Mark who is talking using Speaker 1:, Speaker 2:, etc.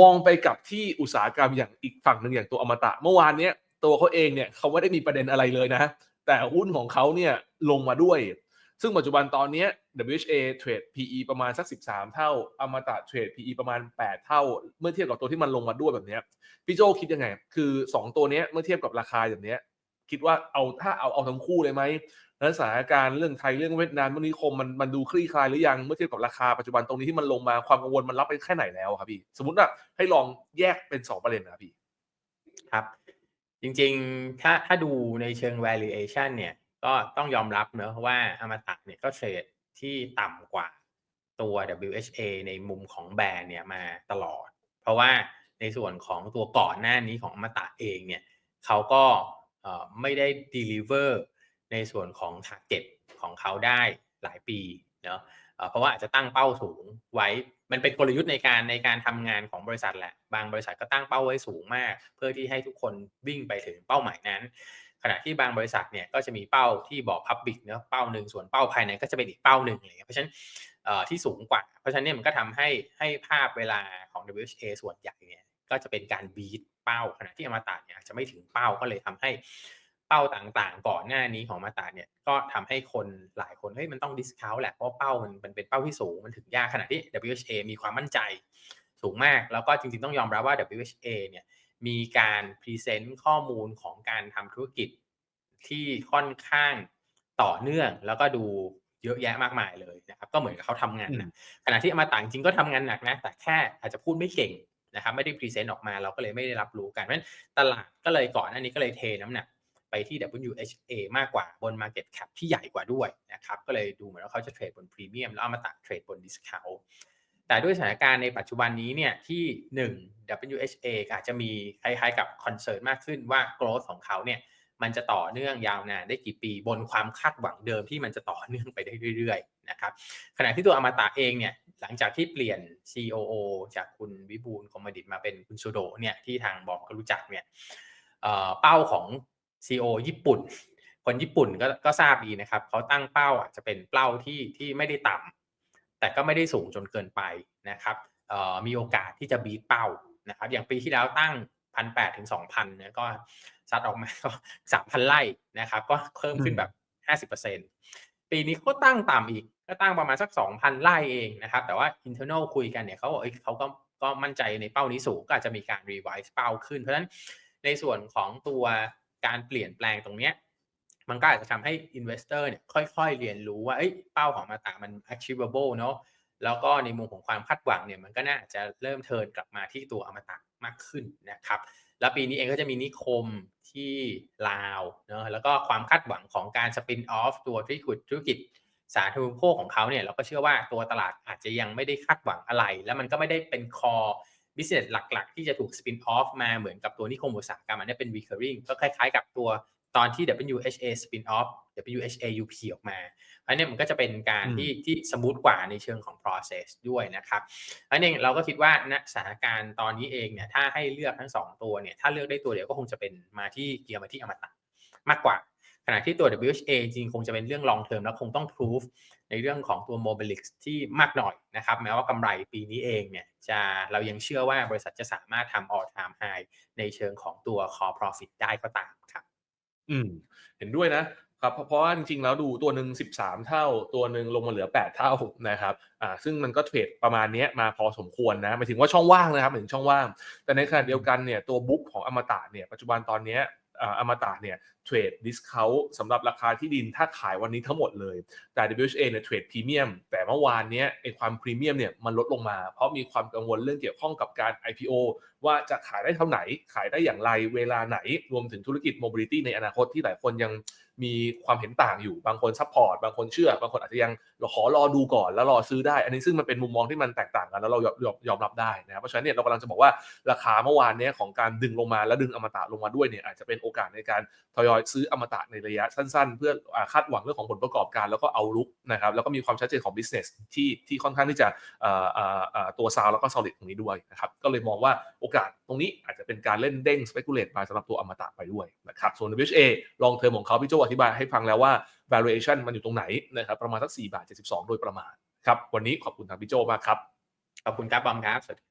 Speaker 1: มองไปกับที่อุตสาหกรรมอย่างอีกฝั่งหนึ่งอย่างตัวอมตะ เมื่อวานเนี้ยตัวเขาเองเนี่ยเขาไม่ได้มีประเด็นอะไรเลยนะ แต่หุ้นของเขาเนี่ยลงมาด้วย ซึ่งปัจจุบันตอนนี้ WHA เทรด PE ประมาณสัก 13 เท่า อมตะเทรด PE ประมาณ 8 เท่า เมื่อเทียบกับตัวที่มันลงมาด้วยแบบนี้พี่โจคิดยังไง คือ 2 ตัวนี้เมื่อเทียบกับราคาแบบนี้คิดว่าเอาถ้าเอาเอาทั้งคู่เลยไหม แล้วสถานการณ์เรื่องไทยเรื่องเวียดนามเรื่องนิคมมันมันดูคลี่คลายหรือยังเมื่อเทียบกับราคาปัจจุบันตรงนี้ที่มันลงมาความกังวลมันรับไปแค่ไหนแล้วครับพี่ สมมติว่าให้ลองแยกเป็น 2 ประเด็นนะพี่
Speaker 2: ครับ จริงๆถ้าถ้าดูในเชิง valuation เนี่ย ก็ต้องยอมรับเนอะว่าอมตะเนี่ยก็เทรดที่ต่ำกว่าตัว WHA ในมุมของแบรนด์เนี่ยมาตลอด เพราะว่าในส่วนของตัวก่อนหน้านี้ของอมตะเองเนี่ยเขาก็เอ่อไม่ได้ deliver ในส่วนของ target ของเขาได้หลายปีเนาะเพราะว่าอาจจะตั้งเป้าสูงไว้ มันเป็นกลยุทธ์ในการในการทำงานของบริษัทแหละ บางบริษัทก็ตั้งเป้าไว้สูงมาก เพื่อที่ให้ทุกคนวิ่งไปถึงเป้าหมายนั้น ขณะที่บางบริษัทเนี่ยก็จะมีเป้าที่บอก Public เนาะเป้าหนึ่งส่วนเป้าภายในก็จะเป็นอีกเป้าหนึ่งอะไรเงี้ยเพราะฉะนั้นที่สูงกว่า เพราะฉะนั้นเนี่ยมันก็ทำให้ให้ภาพเวลาของ WHA ส่วนใหญ่เนี่ยก็จะเป็นการบีทเป้า ขณะที่อมตะเนี่ยจะไม่ถึงเป้าก็เลยทำให้ เป้าต่างๆ ก่อนหน้านี้ของอมตะเนี่ยก็ทำให้คนหลายคนเฮ้ยมันต้องดิสคาวแหละเพราะเป้ามันมันเป็นเป้าที่สูงมันถึงยากขณะที่ WHA มีความมั่นใจสูงมากแล้วก็จริงๆต้องยอมรับว่า WHA เนี่ยมีการพรีเซนต์ข้อมูลของการทำธุรกิจที่ค่อนข้างต่อเนื่องแล้วก็ดูเยอะแยะมากมายเลยนะครับก็เหมือนกับเขาทำงานหนักขณะที่อมาต่างจริงก็ทำงานหนักนะแต่แค่อาจจะพูดไม่เก่งนะครับไม่ได้พรีเซนต์ออกมาเราก็เลยไม่ได้รับรู้กันเพราะฉะนั้นตลาดก็เลยก่อนหน้านี้ก็เลยเทน้ำหนักไป ที่ WHA มากกว่าบน Market Cap ที่ใหญ่กว่าด้วยนะครับก็เลยดูเหมือนว่าเขาจะเทรดบนพรีเมียมแล้วเอามาตัดเทรดบนดิสคาวแต่ด้วยสถานการณ์ในปัจจุบันนี้เนี่ยที่ 1 WHA อาจจะมีคล้ายๆกับคอนเซิร์นมากขึ้นว่า growth ของเขาเนี่ยมันจะต่อเนื่องยาวนานได้กี่ปีบนความคาดหวังเดิมที่มันจะต่อเนื่องไปได้เรื่อยๆนะครับขณะที่ตัวอมตะเองเนี่ยหลังจากที่เปลี่ยน COO จากคุณวิบูลย์คอมมดิตมาเป็นคุณสุโดเนี่ยที่ทางบอมก็รู้จักเนี่ยเป้าของ CEO ญี่ปุ่น คนญี่ปุ่นก็ก็ทราบดีนะครับเขาตั้งเป้าอะจะเป็นเป้าที่ที่ไม่ได้ต่ำแต่ก็ไม่ได้สูงจนเกินไปนะครับมีโอกาสที่จะบีทเป้านะครับอย่างปีที่แล้วตั้งพันแปดถึงสองพันเนี่ยก็ซัดออกมาก็สามพันไร่นะครับ ก็เพิ่มขึ้นแบบห้าสิบเปอร์เซ็นปีนี้ก็ตั้งต่ำอีกก็ตั้งประมาณสักสองพันไร่เองนะครับ แต่ว่า internal คุยกันเนี่ยเขาบอกเขาก็ก็มั่นใจในเป้านี้สูงก็อาจจะมีการ revise เป้าขึ้น เพราะฉะนั้นในส่วนของตัว การเปลี่ยนแปลงตรงเนี้ยมันก็อาจจะทำให้ investor เนี่ยค่อยๆ เรียนรู้ว่าเป้าของมาตามัน achievable เนาะแล้วก็ในมุมของความคาดหวังเนี่ยมันก็น่าจะเริ่มเทินกลับมาที่ตัวอมตะมากขึ้นนะครับ แล้วปีนี้เองก็จะมีนิคมที่ลาวเนาะแล้วก็ความคาดหวังของการสปินออฟตัวธุรกิจธุรกิจสาธารณูปโภคของเขาเนี่ยเราก็เชื่อว่าตัวตลาดอาจจะยังไม่ได้คาดหวังอะไร แล้วมันก็ไม่ได้เป็นคอ บิสเนสหลักๆ ที่จะถูกสปินออฟมาเหมือนกับตัวนิคมอุตสาหกรรมอันนี้เป็น recurring ก็คล้ายๆ กับตัวตอนที่ WHA spin off WHA UP ออกมา อันนี้มันก็จะเป็นการที่ที่สมูทกว่าในเชิงของ process ด้วยนะครับ อันนี้เราก็คิดว่าณสถานการณ์ตอนนี้เองเนี่ยถ้าให้เลือกทั้ง 2 ตัวเนี่ยถ้าเลือกได้ตัวเดียวก็คงจะเป็นมาที่เกียร์มาที่อมตะมากกว่า ขณะที่ตัว WHA จริงคงจะเป็นเรื่อง long term แล้วคงต้อง prove ในเรื่องของตัว Mobilix ที่มากหน่อยนะครับแม้ว่ากำไรปีนี้เองเนี่ยจะเรายังเชื่อว่าบริษัทจะสามารถทำ all time high ในเชิงของตัว core profit ได้ก็ตามครับ
Speaker 1: อืม เห็นด้วยนะครับเพราะว่าจริงๆแล้วดูตัวหนึ่ง13 เท่า ตัวหนึ่งลงมาเหลือ 8 เท่านะครับอ่าซึ่งมันก็เทรดประมาณนี้มาพอสมควรนะหมายถึงว่าช่องว่างนะครับหมายถึงช่องว่าง แต่ในขณะเดียวกันเนี่ยตัวบุ๊กของอมตะเนี่ยปัจจุบันตอนนี้อมตะเนี่ย เทรดดิสคาวสำหรับราคาที่ดินถ้าขายวันนี้ทั้งหมดเลย แต่ WHA เนี่ยเทรดพรีเมียมแต่เมื่อวานเนี้ยไอความพรีเมียมเนี่ยมันลดลงมา เพราะมีความกังวลเรื่องเกี่ยวข้องกับการ IPO ว่าจะขายได้เท่าไหน ขายได้อย่างไรเวลาไหน รวมถึงธุรกิจโมบิลิตี้ในอนาคตที่หลายคนยังมีความเห็นต่างอยู่บางคนซัพพอร์ตบางคนเชื่อบางคนอาจจะยังขอรอดูก่อนแล้วรอซื้อได้ อันนี้ซึ่งมันเป็นมุมมองที่มันแตกต่างกันแล้วเรายอมยอมรับได้นะครับเพราะฉะนั้นเนี่ยเรากำลังจะบอกว่าราคาเมื่อวานเนี้ยของการดึงลงมาแล้วดึงอมตะลงมาด้วยเนี่ยอาจจะเป็นโอกาสในการทยอยซื้ออมตะในระยะสั้น ๆ เพื่อคาดหวังเรื่องของผลประกอบการแล้วก็เอาลุกนะครับแล้วก็มีความชัดเจนของ business ที่ที่ค่อนข้างที่จะตัวซาวแล้วก็ solid ตรงนี้ด้วยนะครับก็เลยมองว่าโอกาสตรงนี้อาจจะเป็นการเล่นเด้ง speculate มาสำหรับตัวอมตะไปด้วยนะครับส่วน WHA ลองเทอมของเขาพี่โจอธิบายให้ฟังแล้วว่า valuation มันอยู่ตรงไหนนะครับประมาณสัก4บาท72 โดยประมาณครับวันนี้ขอบคุณทางพี่โจมากครับ
Speaker 2: ขอบคุณครับบอมครับสวัสดี